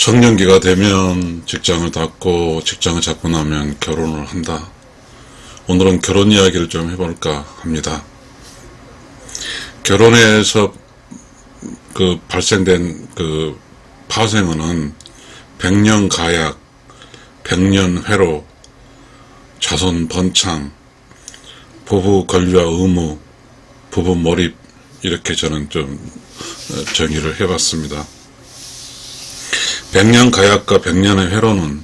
청년기가 되면 직장을 닫고 직장을 잡고 나면 결혼을 한다. 오늘은 결혼 이야기를 좀 해볼까 합니다. 결혼에서 그 발생된 그 파생어는 백년 가약, 백년 회로, 자손 번창, 부부 권리와 의무, 부부 몰입 이렇게 저는 좀 어, 정의를 해봤습니다. 백년 가약과 백년의 회로는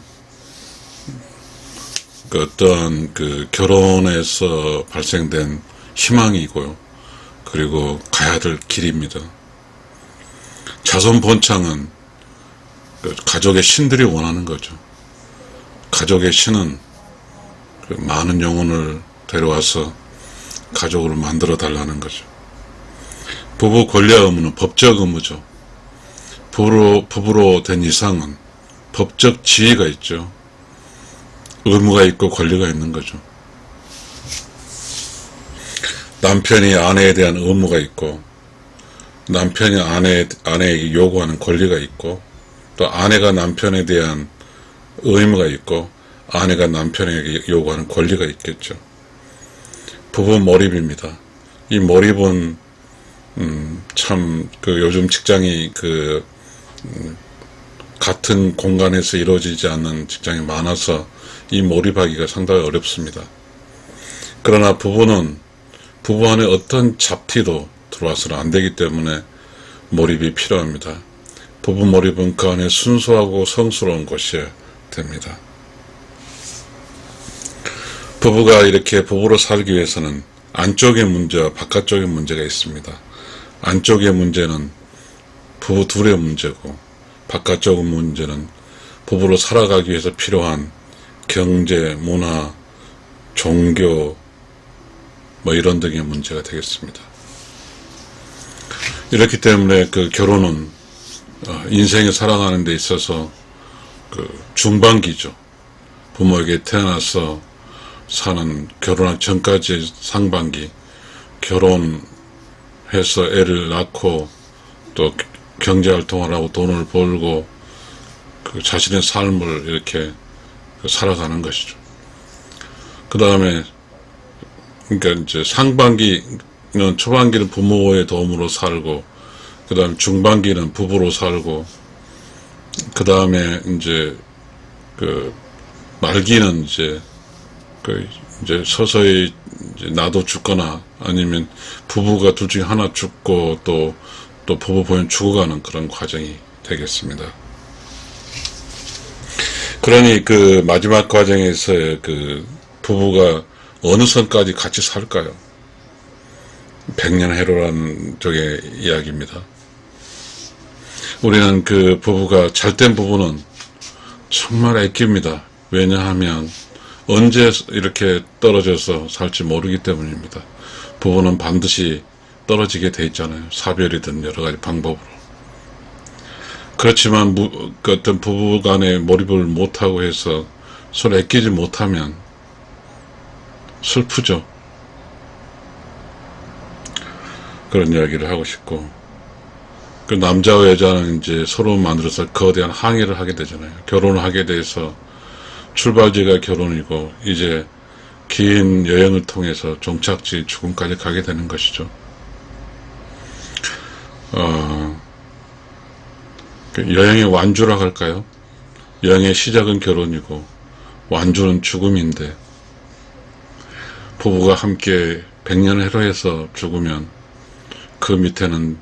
그 어떤 그 결혼에서 발생된 희망이고요. 그리고 가야 될 길입니다. 자손 번창은 그 가족의 신들이 원하는 거죠. 가족의 신은 그 많은 영혼을 데려와서 가족으로 만들어 달라는 거죠. 부부 권리와 의무는 법적 의무죠. 부부로, 부부로 된 이상은 법적 지위가 있죠. 의무가 있고 권리가 있는 거죠. 남편이 아내에 대한 의무가 있고, 남편이 아내, 아내에게 요구하는 권리가 있고, 또 아내가 남편에 대한 의무가 있고, 아내가 남편에게 요구하는 권리가 있겠죠. 부부 몰입입니다. 이 몰입은, 음, 참, 그 요즘 직장이 그, 음, 같은 공간에서 이루어지지 않는 직장이 많아서 이 몰입하기가 상당히 어렵습니다. 그러나 부부는 부부 안에 어떤 잡티도 들어와서는 안 되기 때문에 몰입이 필요합니다. 부부 몰입은 그 안에 순수하고 성스러운 것이어야 됩니다. 부부가 이렇게 부부로 살기 위해서는 안쪽의 문제와 바깥쪽의 문제가 있습니다. 안쪽의 문제는 부부 둘의 문제고 바깥쪽 문제는 부부로 살아가기 위해서 필요한 경제, 문화, 종교, 뭐 이런 등의 문제가 되겠습니다. 이렇기 때문에 그 결혼은 어, 인생을 살아가는 데 있어서 그 중반기죠. 부모에게 태어나서 사는 결혼하기 전까지 상반기, 결혼해서 애를 낳고 또 경제 활동을 하고 돈을 벌고 그 자신의 삶을 이렇게 살아가는 것이죠. 그 다음에 그러니까 이제 상반기는 초반기는 부모의 도움으로 살고 그 다음 중반기는 부부로 살고 그 다음에 이제 그 말기는 이제 그 이제 서서히 이제 나도 죽거나 아니면 부부가 둘 중에 하나 죽고 또 또 부부 보면 죽어가는 그런 과정이 되겠습니다. 그러니 그 마지막 과정에서 그 부부가 어느 선까지 같이 살까요? 백년 해로라는 쪽의 이야기입니다. 우리는 그 부부가 잘된 부부는 정말 애낍니다. 왜냐하면 언제 이렇게 떨어져서 살지 모르기 때문입니다. 부부는 반드시 떨어지게 돼 있잖아요. 사별이든 여러 가지 방법으로. 그렇지만 무, 그 어떤 부부 간에 몰입을 못하고 해서 서로 애끼지 못하면 슬프죠. 그런 이야기를 하고 싶고 그 남자와 여자는 이제 서로 만들어서 거대한 항해를 하게 되잖아요. 결혼을 하게 돼서 출발지가 결혼이고 이제 긴 여행을 통해서 종착지 죽음까지 가게 되는 것이죠. 어, 그 여행의 완주라 할까요? 여행의 시작은 결혼이고 완주는 죽음인데 부부가 함께 백년을 해로해서 죽으면 그 밑에는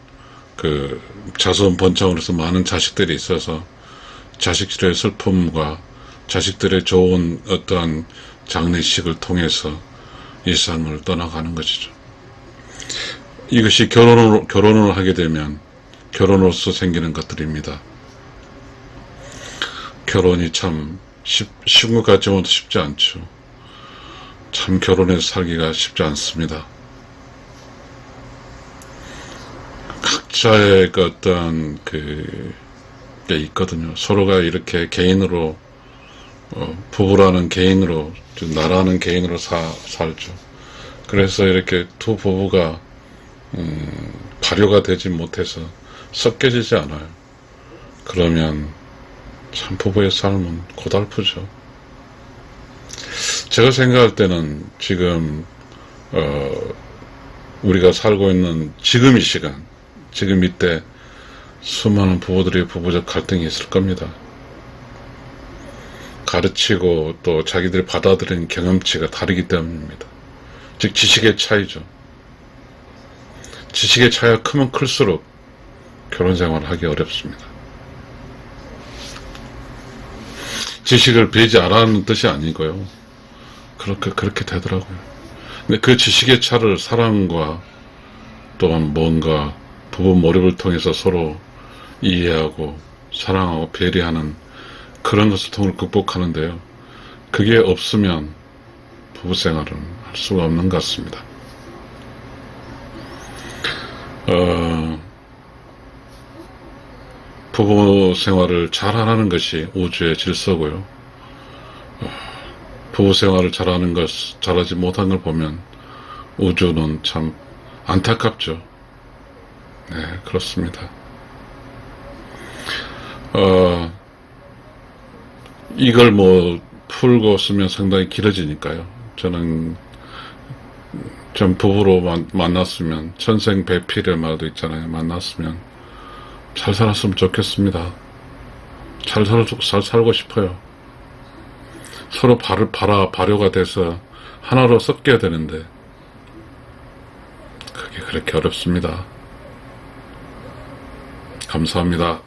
그 자손 번창으로서 많은 자식들이 있어서 자식들의 슬픔과 자식들의 좋은 어떠한 장례식을 통해서 이 삶을 떠나가는 것이죠. 이것이 결혼을, 결혼을 하게 되면 결혼으로서 생기는 것들입니다. 결혼이 참 쉽, 쉬운 것 같지만 쉽지 않죠. 참 결혼해서 살기가 쉽지 않습니다. 각자의 그 어떤 그, 게 있거든요. 서로가 이렇게 개인으로, 어, 부부라는 개인으로, 나라는 개인으로 사, 살죠. 그래서 이렇게 두 부부가, 음, 발효가 되지 못해서 섞여지지 않아요. 그러면 참 부부의 삶은 고달프죠. 제가 생각할 때는 지금 어, 우리가 살고 있는 지금 이 시간, 지금 이때 수많은 부부들의 부부적 갈등이 있을 겁니다. 가르치고 또 자기들이 받아들이는 경험치가 다르기 때문입니다. 즉 지식의 차이죠. 지식의 차이가 크면 클수록 결혼 생활을 하기 어렵습니다. 지식을 배지 않았는 뜻이 아니고요. 그렇게 그렇게 되더라고요. 근데 그 지식의 차를 사랑과 또한 뭔가 부부 몰입을 통해서 서로 이해하고 사랑하고 배려하는 그런 통해 극복하는데요. 그게 없으면 부부 생활은 할 수가 없는 것 같습니다. 어, 부부 생활을 잘 하는 것이 우주의 질서고요. 어, 부부 생활을 잘하는 것, 잘하지 못한 걸 보면 우주는 참 안타깝죠. 네, 그렇습니다. 어, 이걸 뭐 풀고 쓰면 상당히 길어지니까요. 저는 전 부부로 만, 만났으면 천생 배필의 말도 있잖아요. 만났으면 잘 살았으면 좋겠습니다. 잘, 살, 잘 살고 싶어요. 서로 발, 발아, 발효가 돼서 하나로 섞여야 되는데 그게 그렇게 어렵습니다. 감사합니다.